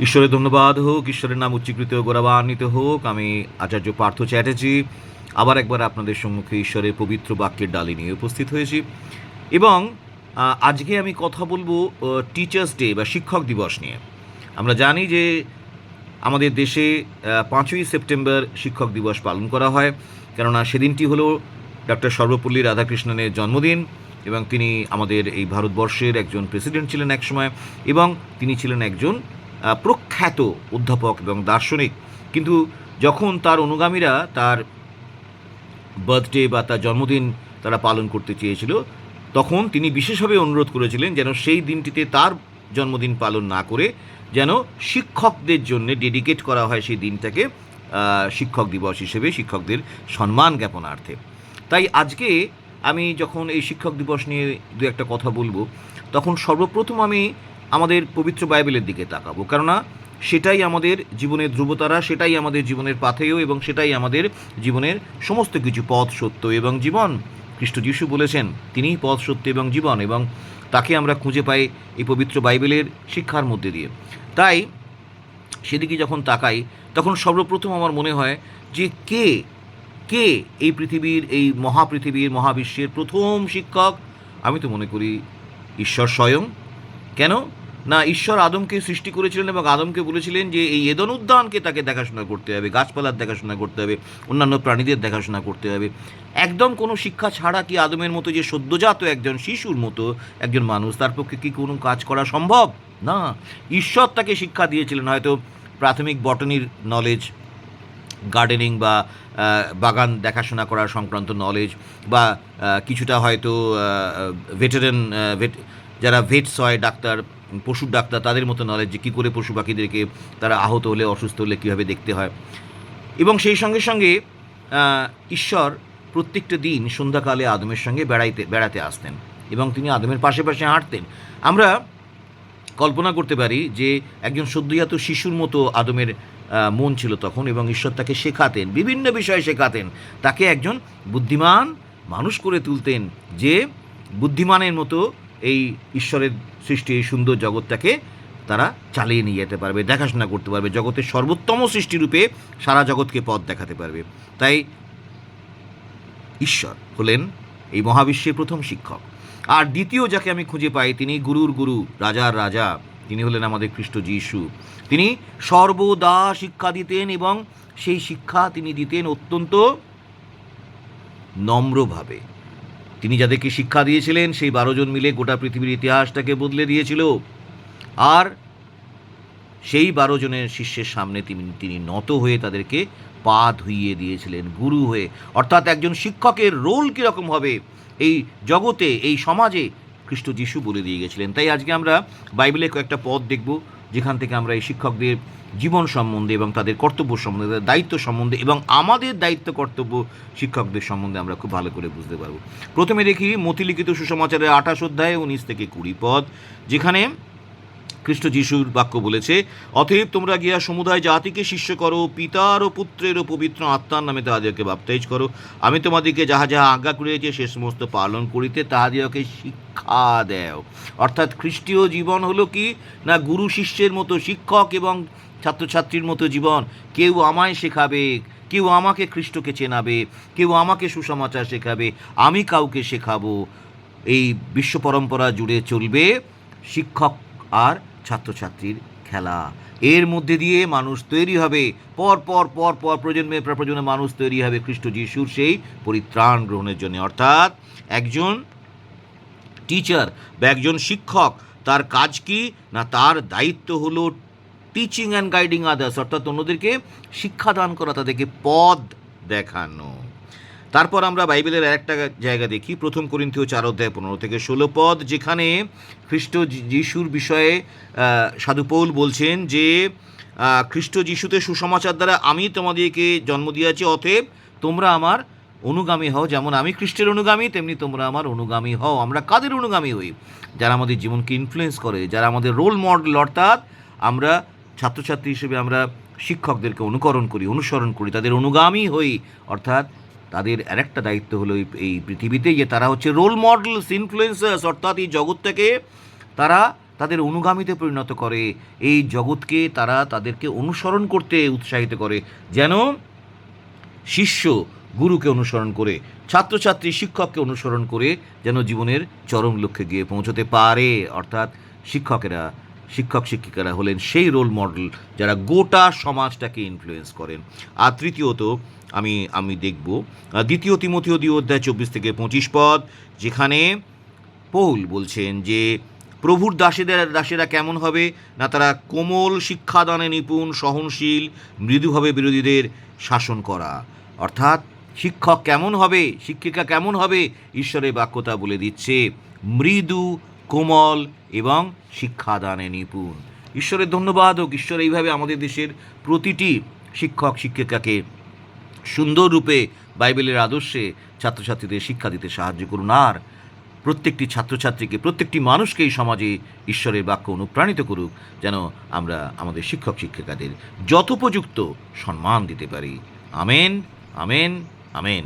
ঈশ্বরের ধন্যবাদ হোক, ঈশ্বরের নাম উচ্চীকৃত গৌরবান্বিত হোক। আমি আচার্য পার্থ চ্যাটার্জি, আবার একবার আপনাদের সম্মুখে ঈশ্বরের পবিত্র বাক্যের ডালি নিয়ে উপস্থিত হয়েছি। এবং আজকে আমি কথা বলব টিচার্স ডে বা শিক্ষক দিবস নিয়ে। আমরা জানি যে আমাদের দেশে পাঁচই সেপ্টেম্বর শিক্ষক দিবস পালন করা হয়। কেননা সেদিনটি হলো ডক্টর সর্বপল্লী রাধাকৃষ্ণনের জন্মদিন এবং তিনি আমাদের এই ভারতবর্ষের একজন প্রেসিডেন্ট ছিলেন একসময় এবং তিনি ছিলেন একজন প্রখ্যাত অধ্যাপক এবং দার্শনিক। কিন্তু যখন তার অনুগামীরা তার বার্থডে বা তার জন্মদিন তারা পালন করতে চেয়েছিল, তখন তিনি বিশেষভাবে অনুরোধ করেছিলেন যেন সেই দিনটিতে তার জন্মদিন পালন না করে যেন শিক্ষকদের জন্য ডেডিকেট করা হয় সেই দিনটাকে শিক্ষক দিবস হিসেবে শিক্ষকদের সম্মান জ্ঞাপনার্থে। তাই আজকে আমি যখন এই শিক্ষক দিবস নিয়ে দু একটা কথা বলব, তখন সর্বপ্রথম আমি আমাদের পবিত্র বাইবেলের দিকে তাকাবো। কেননা সেটাই আমাদের জীবনের ধ্রুবতারা, সেটাই আমাদের জীবনের পাথেয় এবং সেটাই আমাদের জীবনের সমস্ত কিছু পথ সত্য এবং জীবন। খ্রিস্ট যিশু বলেছেন, তিনিই পথ সত্য এবং জীবন এবং তাকে আমরা খুঁজে পাই এই পবিত্র বাইবেলের শিক্ষার মধ্যে দিয়ে। তাই সেদিকে যখন তাকাই, তখন সর্বপ্রথম আমার মনে হয় যে কে কে এই পৃথিবীর, এই মহাপৃথিবীর, মহাবিশ্বের প্রথম শিক্ষক? আমি তো মনে করি ঈশ্বর স্বয়ং। কেন? না, ঈশ্বর আদমকে সৃষ্টি করেছিলেন এবং আদমকে বলেছিলেন যে এই এদন উদ্যানকে তাকে দেখাশোনা করতে হবে, গাছপালার দেখাশোনা করতে হবে, অন্যান্য প্রাণীদের দেখাশোনা করতে হবে। একদম কোনো শিক্ষা ছাড়া কি আদমের মতো যে সদ্যজাত একজন শিশুর মতো একজন মানুষ, তার পক্ষে কি কোনো কাজ করা সম্ভব? না, ঈশ্বর তাকে শিক্ষা দিয়েছিলেন, হয়তো প্রাথমিক বটনির নলেজ গার্ডেনিং বা বাগান দেখাশোনা করার সংক্রান্ত নলেজ বা কিছুটা হয়তো ভেটারেন ভেট যারা ভেটস হয়, ডাক্তার, পশুর ডাক্তার, তাদের মতো নলেজ যে কী করে পশু পাখিদেরকে তারা আহত হলে, অসুস্থ হলে কীভাবে দেখতে হয়। এবং সেই সঙ্গে সঙ্গে ঈশ্বর প্রত্যেকটা দিন সন্ধ্যাকালে আদমের সঙ্গে বেড়াইতে, বেড়াতে আসতেন এবং তিনি আদমের পাশে পাশে হাঁটতেন। আমরা কল্পনা করতে পারি যে, একজন সদ্যজাত শিশুর মতো আদমের মন ছিল তখন এবং ঈশ্বর তাকে শেখাতেন, বিভিন্ন বিষয়ে শেখাতেন। তাকে একজন বুদ্ধিমান মানুষ করে তুলতেন যে বুদ্ধিমানের মতো এই ঈশ্বরের সৃষ্টি, এই সুন্দর জগৎটাকে তারা চালিয়ে নিয়ে যেতে পারবে, দেখাশোনা করতে পারবে, জগতের সর্বোত্তম সৃষ্টিরূপে সারা জগৎকে পথ দেখাতে পারবে। তাই ঈশ্বর হলেন এই মহাবিশ্বের প্রথম শিক্ষক। আর দ্বিতীয় যাকে আমি খুঁজে পাই তিনি গুরুর গুরু, রাজার রাজা। তিনি হলেন আমাদের খ্রিস্ট যিশু। তিনি সর্বদা শিক্ষা দিতেন এবং সেই শিক্ষা তিনি দিতেন অত্যন্ত নম্রভাবে। তিনি যাদেরকে শিক্ষা দিয়েছিলেন, সেই বারো জন মিলে গোটা পৃথিবীর ইতিহাসটাকে বদলে দিয়েছিল। আর সেই বারো জনের শিষ্যের সামনে তিনি তিনি নত হয়ে তাদেরকে পা ধুইয়ে দিয়েছিলেন, গুরু হয়ে। অর্থাৎ একজন শিক্ষকের রোল কীরকম হবে? এই জগতে, এই সমাজে খ্রিস্ট যিশু বলে দিয়ে গেছিলেন। তাই আজকে আমরা বাইবেলে কয়েকটা পদ দেখব, যেখান থেকে আমরা এই শিক্ষকদের জীবন সম্বন্ধে এবং তাদের কর্তব্য সম্বন্ধে, তাদের দায়িত্ব সম্বন্ধে এবং আমাদের দায়িত্ব কর্তব্য শিক্ষকদের সম্বন্ধে আমরা খুব ভালো করে বুঝতে পারব। প্রথমে দেখি মতিলিখিত সুসমাচারের আঠাশ অধ্যায় উনিশ থেকে কুড়ি পদ, যেখানে খ্রিস্ট যিশুর বাক্য বলেছে, অতএব তোমরা গিয়া সমুদায় জাতিকে শিষ্য করো, পিতার ও পুত্রের ও পবিত্র আত্মার নামে তাহাদেরকে বাপ্তাইজ করো। আমি তোমাদেরকে যাহা যাহা আজ্ঞা করিয়াছি, সে সমস্ত পালন করিতে তাহাদিওকে শিক্ষা দেও। অর্থাৎ খ্রিস্টীয় জীবন হলো কি? না গুরু শিষ্যের মতো শিক্ষক এবং ছাত্রছাত্রীর মতো জীবন? কেউ আমায় শেখাবে, কেউ আমাকে খ্রিস্টকে চেনাবে, কেউ আমাকে সুসমাচার শেখাবে, আমি কাউকে শেখাবো। এই বিশ্ব পরম্পরা জুড়ে চলবে শিক্ষক আর ছাত্রছাত্রীর খেলা। এর মধ্যে দিয়ে মানুষ তৈরি হবে। পর পর পর পর প্রজন্মে পর প্রজন্মে মানুষ তৈরি হবে খ্রিস্ট যিশুর সেই পরিত্রাণ গ্রহণের জন্য। অর্থাৎ একজন টিচার বা একজন শিক্ষক, তার কাজ কি না তার দায়িত্ব হলো টিচিং অ্যান্ড গাইডিং আদার্স অর্থাৎ অন্যদেরকে শিক্ষাদান করা, তাদেরকে পদ দেখানো। তারপর আমরা বাইবেলের আরেকটা জায়গা দেখি, প্রথম করিন্থীয় চার অধ্যায় পনেরো থেকে ষোলো পদ, যেখানে খ্রিস্ট যিশুর বিষয়ে সাধুপৌল বলছেন যে খ্রিস্ট যিশুতে সুসমাচার দ্বারা আমি তোমাদেরকে জন্ম দিয়েছি, অতএব তোমরা আমার অনুগামী হও। যেমন আমি খ্রিস্টের অনুগামী, তেমনি তোমরা আমার অনুগামী হও। আমরা কাদের অনুগামী হই? যারা আমাদের জীবনকে ইনফ্লুয়েন্স করে, যারা আমাদের রোল মডেল অর্থাৎ আমরা ছাত্রছাত্রী হিসেবে আমরা শিক্ষকদেরকে অনুকরণ করি, অনুসরণ করি, তাদের অনুগামী হই, অর্থাৎ তাদের আরেকটা দায়িত্ব হলো এই- পৃথিবীতে যে তারা হচ্ছে রোল মডেলস ইনফ্লুয়েন্সার্স অর্থাৎ এই জগৎটাকে তারা তাদের অনুগামীতে পরিণত করে। এই জগৎকে তারা তাদেরকে অনুসরণ করতে উৎসাহিত করে। যেন শিষ্য গুরুকে অনুসরণ করে, ছাত্রছাত্রী শিক্ষককে অনুসরণ করে যেন জীবনের চরম লক্ষ্যে গিয়ে পৌঁছতে পারে। অর্থাৎ শিক্ষকেরা শিক্ষক শিক্ষিকারা হলেন সেই রোল মডেল যারা গোটা সমাজটাকে ইনফ্লুয়েন্স করেন। আর তৃতীয়ত, আমি আমি দেখব দ্বিতীয় তিমতীয় দ্বি অধ্যায় চব্বিশ থেকে পঁচিশ পদ, যেখানে পৌল বলছেন যে, প্রভুর দাসেদের, দাসেরা কেমন হবে? না তারা কোমল শিক্ষাদানে নিপুণ, সহনশীল মৃদুভাবে বিরোধীদের শাসন করা। অর্থাৎ, শিক্ষক কেমন হবে? শিক্ষিকা কেমন হবে? ঈশ্বরের বাক্যতা বলে দিচ্ছে, মৃদু কোমল এবং শিক্ষাদানে নিপুণ। ঈশ্বরের ধন্যবাদ হোক, ঈশ্বর এইভাবে আমাদের দেশের প্রতিটি শিক্ষক, শিক্ষিকাকে সুন্দর রূপে বাইবেলের আদর্শে ছাত্রছাত্রীদের শিক্ষা দিতে সাহায্য করুন। আর প্রত্যেকটি ছাত্রছাত্রীকে, প্রত্যেকটি মানুষকে এই সমাজে ঈশ্বরের বাক্য অনুপ্রাণিত করুক, যেন আমরা আমাদের শিক্ষক, শিক্ষিকাদের যথোপযুক্ত সম্মান দিতে পারি। Amen amen amen.